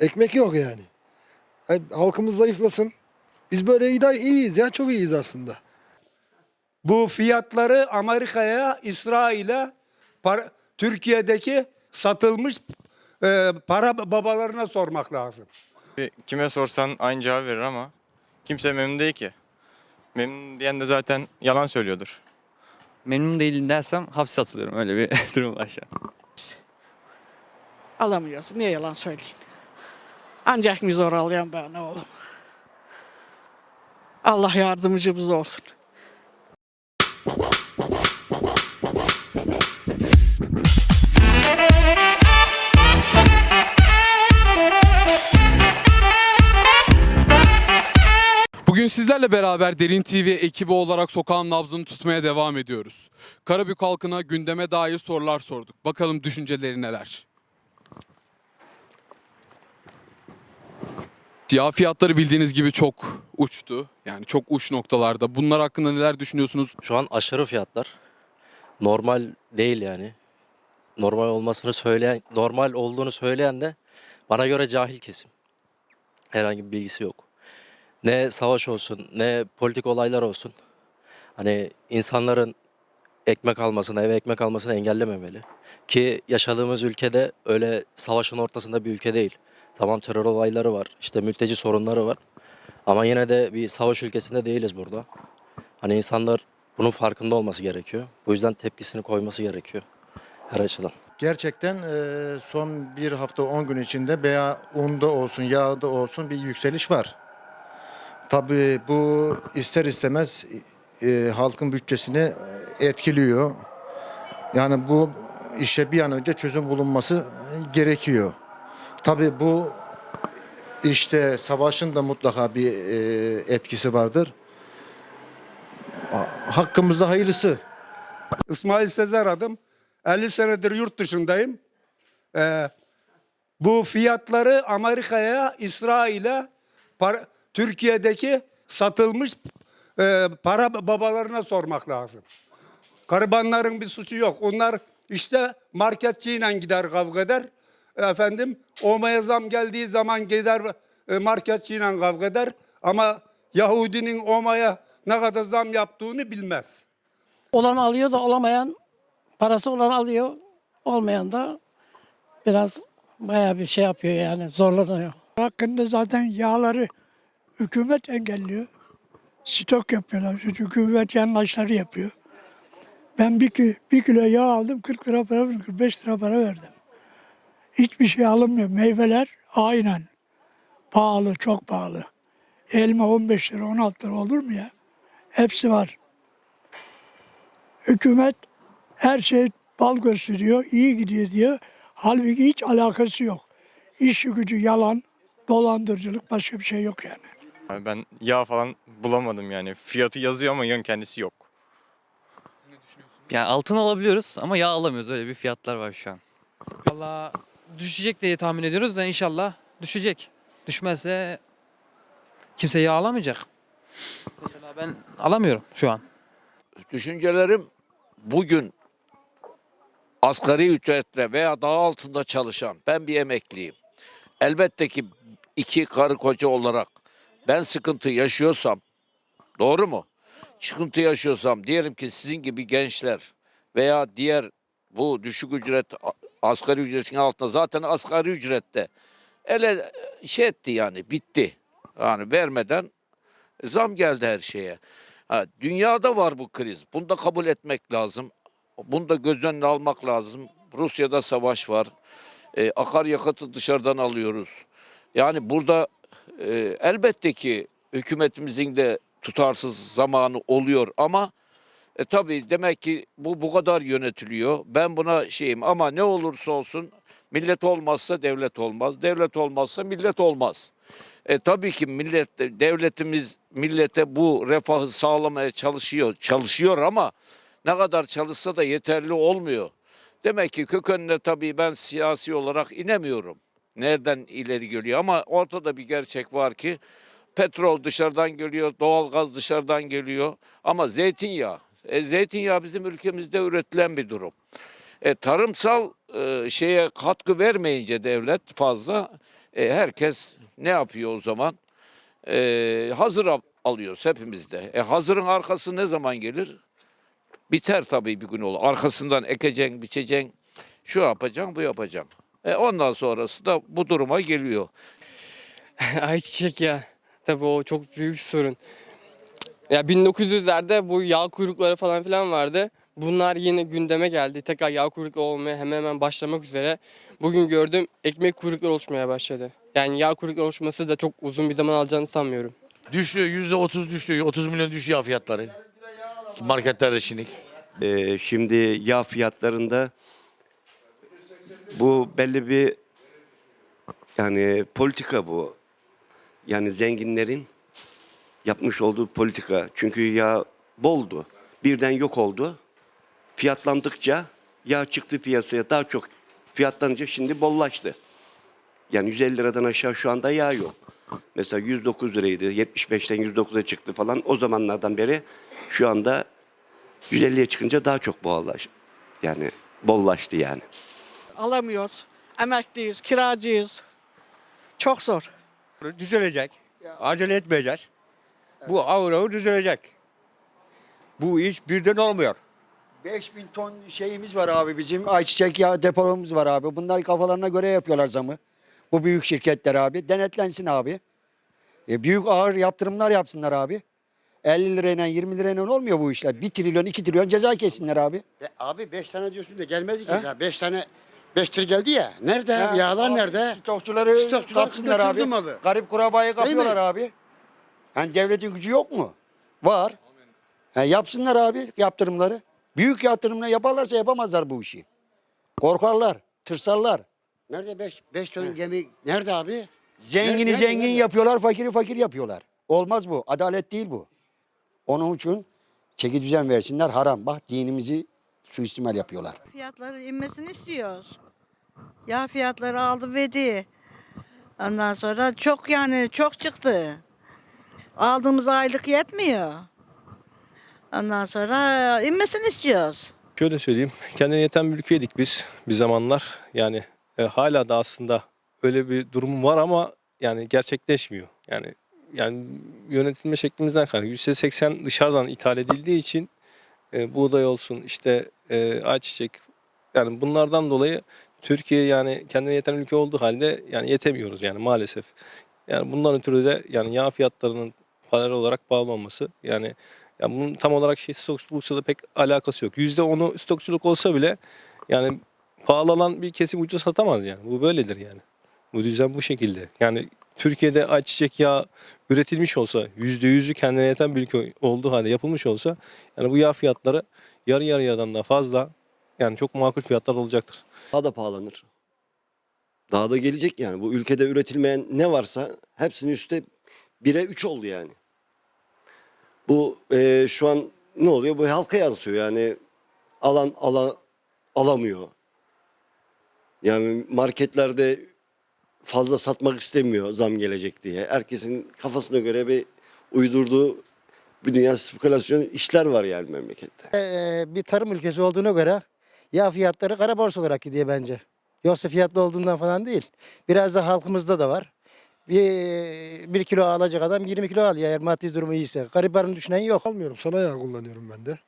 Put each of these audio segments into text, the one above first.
Ekmek yok yani. Halkımız zayıflasın. Biz böyle iyi, iyiyiz ya çok iyiyiz aslında. Bu fiyatları Amerika'ya, İsrail'e, para- Türkiye'deki satılmış e, para babalarına sormak lazım. Bir Kime sorsan aynı cevabı verir ama kimse memnun değil ki. Memnun diyen de zaten yalan söylüyordur. Memnun değilim dersem hapse atılıyorum. Öyle bir durum var şu an. Alamıyorsun. Niye yalan söyleyeyim? Ancak zor alıyorum ben oğlum? Allah yardımcımız olsun. Bugün sizlerle beraber Derin TV ekibi olarak sokağın nabzını tutmaya devam ediyoruz. Karabük halkına gündeme dair sorular sorduk. Bakalım düşünceleri neler? Siyah fiyatları bildiğiniz gibi çok uçtu. Yani çok uç noktalarda. Bunlar hakkında neler düşünüyorsunuz? Şu an aşırı fiyatlar. Normal değil yani. Normal olmasını söyleyen, normal olduğunu söyleyen de bana göre cahil kesim. Herhangi bir bilgisi yok. Ne savaş olsun, ne politik olaylar olsun. Hani insanların ekmek almasını, eve ekmek almasını engellememeli. Ki yaşadığımız ülkede öyle savaşın ortasında bir ülke değil. Tamam terör olayları var, işte mülteci sorunları var. Ama yine de bir savaş ülkesinde değiliz burada. Hani insanlar bunun farkında olması gerekiyor. Bu yüzden tepkisini koyması gerekiyor her açıdan. Gerçekten e, son bir hafta 10 gün içinde veya unda olsun yağda olsun bir yükseliş var. Tabii bu ister istemez e, halkın bütçesini etkiliyor. Yani bu işe bir an önce çözüm bulunması gerekiyor. Tabii bu işte savaşın da mutlaka bir e, etkisi vardır. Hakkımızda hayırlısı. İsmail Sezer adım. 50 senedir yurt dışındayım. Ee, bu fiyatları Amerika'ya, İsrail'e, Türkiye'deki satılmış e, para babalarına sormak lazım. Garibanların bir suçu yok. Onlar işte marketçiyle gider kavga eder. Efendim omaya zam geldiği zaman gider e, marketçiyle kavga eder. Ama Yahudinin omaya ne kadar zam yaptığını bilmez. Olan alıyor da olamayan parası olan alıyor. Olmayan da biraz bayağı bir şey yapıyor yani zorlanıyor. Hakkında zaten yağları hükümet engelliyor. Stok yapıyorlar. Şu hükümet yandaşları yapıyor. Ben bir, bir kilo yağ aldım 40 lira para verdim, 45 lira para verdim. Hiçbir şey alınmıyor. Meyveler aynen. Pahalı, çok pahalı. Elma 15 lira, 16 lira olur mu ya? Hepsi var. Hükümet her şey bal gösteriyor, iyi gidiyor diyor. Halbuki hiç alakası yok. İş gücü yalan, dolandırıcılık başka bir şey yok yani. Yani ben yağ falan bulamadım yani. Fiyatı yazıyor ama yön kendisi yok. Yani altın alabiliyoruz ama yağ alamıyoruz. Öyle bir fiyatlar var şu an. Valla düşecek diye tahmin ediyoruz da inşallah düşecek. Düşmezse kimse yağ alamayacak. Mesela ben alamıyorum şu an. Düşüncelerim bugün asgari ücretle veya daha altında çalışan ben bir emekliyim. Elbette ki iki karı koca olarak ben sıkıntı yaşıyorsam doğru mu? Sıkıntı yaşıyorsam diyelim ki sizin gibi gençler veya diğer bu düşük ücret asgari ücretin altında zaten asgari ücrette ele şey etti yani bitti. Yani vermeden zam geldi her şeye. Ha, dünyada var bu kriz. Bunu da kabul etmek lazım. Bunu da göz önüne almak lazım. Rusya'da savaş var. E, akaryakıtı dışarıdan alıyoruz. Yani burada e, elbette ki hükümetimizin de tutarsız zamanı oluyor ama e, tabii demek ki bu bu kadar yönetiliyor. Ben buna şeyim ama ne olursa olsun millet olmazsa devlet olmaz. Devlet olmazsa millet olmaz. E, tabii ki millet, devletimiz millete bu refahı sağlamaya çalışıyor, çalışıyor ama ne kadar çalışsa da yeterli olmuyor. Demek ki kökenine tabii ben siyasi olarak inemiyorum. Nereden ileri geliyor ama ortada bir gerçek var ki petrol dışarıdan geliyor, doğalgaz dışarıdan geliyor ama zeytinyağı, e, zeytinyağı bizim ülkemizde üretilen bir durum. E, tarımsal e, şeye katkı vermeyince devlet fazla E, herkes ne yapıyor o zaman? E, hazır al- alıyoruz hepimiz de. E, hazırın arkası ne zaman gelir? Biter tabii bir gün olur. Arkasından ekeceksin, biçeceksin. Şu yapacaksın, bu yapacaksın. E, ondan sonrası da bu duruma geliyor. Ayçiçek ya. Tabii o çok büyük sorun. Ya 1900'lerde bu yağ kuyrukları falan filan vardı. Bunlar yine gündeme geldi. Tekrar yağ kuyruklu olmaya hemen hemen başlamak üzere. Bugün gördüm ekmek kuyrukları oluşmaya başladı. Yani yağ kuyrukları oluşması da çok uzun bir zaman alacağını sanmıyorum. Düşüyor yüzde otuz düşüyor. 30 milyon düşüyor fiyatları. Marketlerde şimdi. Ee, şimdi yağ fiyatlarında bu belli bir yani politika bu. Yani zenginlerin yapmış olduğu politika. Çünkü yağ boldu. Birden yok oldu. Fiyatlandıkça yağ çıktı piyasaya daha çok fiyatlanınca şimdi bollaştı. Yani 150 liradan aşağı şu anda yağ yok. Mesela 109 liraydı. 75'ten 109'a çıktı falan. O zamanlardan beri şu anda 150'ye çıkınca daha çok boğallaş. Yani bollaştı yani. Alamıyoruz. Emekliyiz, kiracıyız. Çok zor. Düzelecek. Acele etmeyeceğiz. Bu avro düzelecek. Bu iş birden olmuyor. 5000 ton şeyimiz var abi bizim. Ayçiçek yağı depolomuz var abi. Bunlar kafalarına göre yapıyorlar zamı. Bu büyük şirketler abi. Denetlensin abi. E, büyük ağır yaptırımlar yapsınlar abi. 50 lirayla 20 lirayla olmuyor bu işler. 1 trilyon 2 trilyon ceza kessinler abi. Abi 5 tane diyorsun da gelmedi ki. He? Ya 5 tane 5 tır geldi ya. Nerede? Yağlar nerede? Stokçuları Stokçular kapsınlar abi. malı. Garip kurabayı kapıyorlar abi. Yani devletin gücü yok mu? Var. Ha, yapsınlar abi yaptırımları. Büyük yatırımla yaparlarsa yapamazlar bu işi. Korkarlar, tırsarlar. Nerede 5 5 ton gemi? Nerede abi? Zengini Nerede, zengin nerede? yapıyorlar, fakiri fakir yapıyorlar. Olmaz bu. Adalet değil bu. Onun için çeki düzen versinler haram. Bak dinimizi suistimal yapıyorlar. Fiyatların inmesini istiyoruz. Yağ fiyatları aldı verdi. Ondan sonra çok yani çok çıktı. Aldığımız aylık yetmiyor. Ondan sonra inmesini istiyoruz. Şöyle söyleyeyim. Kendine yeten bir ülkeydik biz bir zamanlar. Yani e, hala da aslında öyle bir durum var ama yani gerçekleşmiyor. Yani yani yönetilme şeklimizden kaynaklı. %80 dışarıdan ithal edildiği için e, buğday olsun işte e, ayçiçek yani bunlardan dolayı Türkiye yani kendine yeten ülke olduğu halde yani yetemiyoruz yani maalesef. Yani bundan ötürü de yani yağ fiyatlarının paralel olarak bağlı olması yani ya bunun tam olarak şey stokçulukla da pek alakası yok. %10'u stokçuluk olsa bile yani pahalı olan bir kesim ucuz satamaz yani. Bu böyledir yani. Bu düzen bu şekilde. Yani Türkiye'de ayçiçek yağı üretilmiş olsa, %100'ü kendine yeten bir ülke olduğu halde yapılmış olsa yani bu yağ fiyatları yarı yarıyadan da fazla yani çok makul fiyatlar olacaktır. Daha da pahalanır. Daha da gelecek yani. Bu ülkede üretilmeyen ne varsa hepsinin üstte 1'e 3 oldu yani. Bu e, şu an ne oluyor? Bu halka yansıyor yani. Alan ala, alamıyor. Yani marketlerde fazla satmak istemiyor zam gelecek diye. Herkesin kafasına göre bir uydurduğu bir dünya spekülasyon işler var yani memlekette. Ee, bir tarım ülkesi olduğuna göre yağ fiyatları kara borsa olarak gidiyor bence. Yoksa fiyatlı olduğundan falan değil. Biraz da halkımızda da var. Bir, bir kilo alacak adam 20 kilo alıyor eğer maddi durumu iyiyse. Garibanın düşünen yok. Almıyorum. Sana yağ kullanıyorum ben de.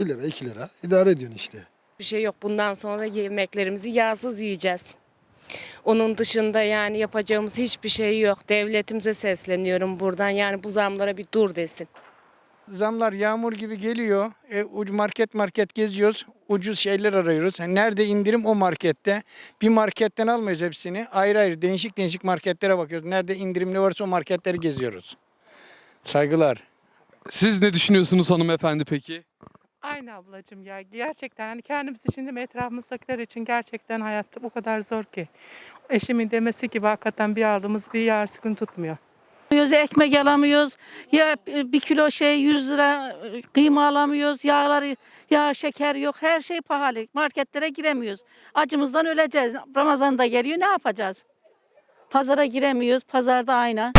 1 lira 2 lira idare ediyorsun işte. Bir şey yok. Bundan sonra yemeklerimizi yağsız yiyeceğiz. Onun dışında yani yapacağımız hiçbir şey yok. Devletimize sesleniyorum buradan. Yani bu zamlara bir dur desin. Zamlar yağmur gibi geliyor. E, uc- market market geziyoruz. Ucuz şeyler arıyoruz. Yani nerede indirim o markette. Bir marketten almıyoruz hepsini. Ayrı ayrı değişik değişik marketlere bakıyoruz. Nerede indirimli varsa o marketleri geziyoruz. Saygılar. Siz ne düşünüyorsunuz hanımefendi peki? Aynı ablacığım ya. Gerçekten hani kendimiz için de etrafımızdakiler için gerçekten hayat bu kadar zor ki. Eşimin demesi gibi hakikaten bir aldığımız bir yer sıkıntı tutmuyor. Alamıyoruz, ekmek alamıyoruz. Ya bir kilo şey 100 lira kıyma alamıyoruz. Yağları, yağ şeker yok. Her şey pahalı. Marketlere giremiyoruz. Acımızdan öleceğiz. Ramazan da geliyor. Ne yapacağız? Pazara giremiyoruz. Pazarda aynı.